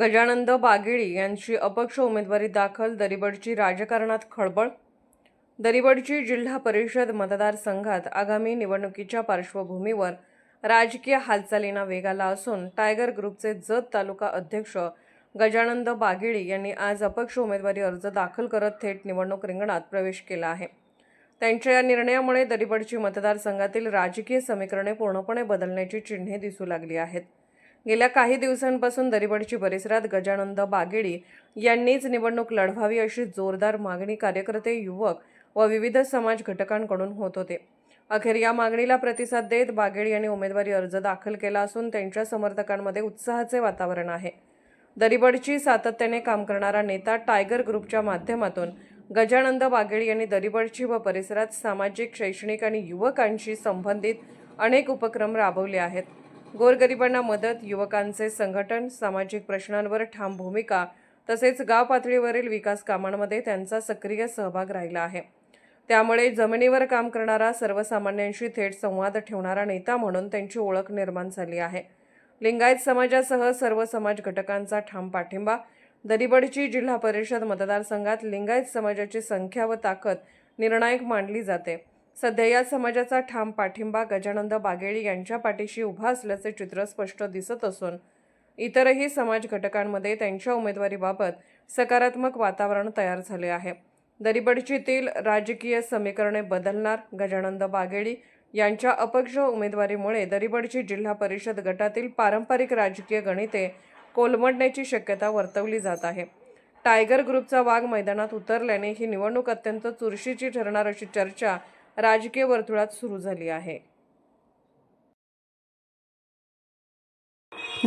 गजानंद बागेळी यांची अपक्ष उमेदवारी दाखल दरिबडची राजकारणात खळबळ? दरिबडची जिल्हा परिषद मतदारसंघात आगामी निवडणुकीच्या पार्श्वभूमीवर राजकीय हालचालींना वेग आला असून टायगर ग्रुपचे जत तालुका अध्यक्ष गजानंद बागेळी यांनी आज अपक्ष उमेदवारी अर्ज दाखल करत थेट निवडणूक रिंगणात प्रवेश केला आहे. त्यांच्या या निर्णयामुळे दरिबडची मतदारसंघातील राजकीय समीकरणे पूर्णपणे बदलण्याची चिन्हे दिसू लागली आहेत. गेल्या काही दिवसांपासून दरिबडची परिसरात गजानंद बागेडी यांनीच निवडणूक लढवावी अशी जोरदार मागणी कार्यकर्ते युवक व विविध समाज घटकांकडून होत होते. अखेर या मागणीला प्रतिसाद देत बागेडी यांनी उमेदवारी अर्ज दाखल केला असून त्यांच्या समर्थकांमध्ये उत्साहाचे वातावरण आहे. दरिबडची सातत्याने काम करणारा नेता टायगर ग्रुपच्या माध्यमातून गजानंद बागेडी यांनी दरिबडची व परिसरात सामाजिक शैक्षणिक आणि युवकांशी संबंधित अनेक उपक्रम राबवले आहेत. गोरगरिबांना मदत युवकांचे संघटन सामाजिक प्रश्नांवर ठाम भूमिका तसेच गाव पातळीवरील विकास कामांमध्ये त्यांचा सक्रिय सहभाग राहिला आहे. त्यामुळे जमिनीवर काम करणारा सर्वसामान्यांशी थेट संवाद ठेवणारा नेता म्हणून त्यांची ओळख निर्माण झाली आहे. लिंगायत समाजासह सर्व समाज घटकांचा ठाम पाठिंबा दरिबडची जिल्हा परिषद मतदारसंघात लिंगायत समाजाची संख्या व ताकद निर्णायक मानली जाते. सध्या या समाजाचा ठाम पाठिंबा गजानंद बागेळी यांच्या पाठीशी उभा असल्याचे चित्र स्पष्ट दिसत असून इतरही समाज घटकांमध्ये त्यांच्या उमेदवारीबाबत सकारात्मक वातावरण तयार झाले आहे. दरिबडचीतील राजकीय समीकरणे बदलणार गजानंद बागेळी यांच्या अपक्ष उमेदवारीमुळे दरिबडची जिल्हा परिषद गटातील पारंपरिक राजकीय गणिते कोलमडण्याची शक्यता वर्तवली जात आहे. टायगर ग्रुपचा वाघ मैदानात उतरल्याने ही निवडणूक अत्यंत चुरशीची ठरणार अशी चर्चा राजकीय वर्तुळात सुरू झाली आहे.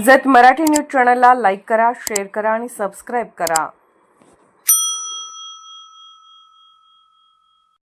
जत मराठी न्यूज चॅनलला लाईक करा शेअर करा आणि सबस्क्राईब करा.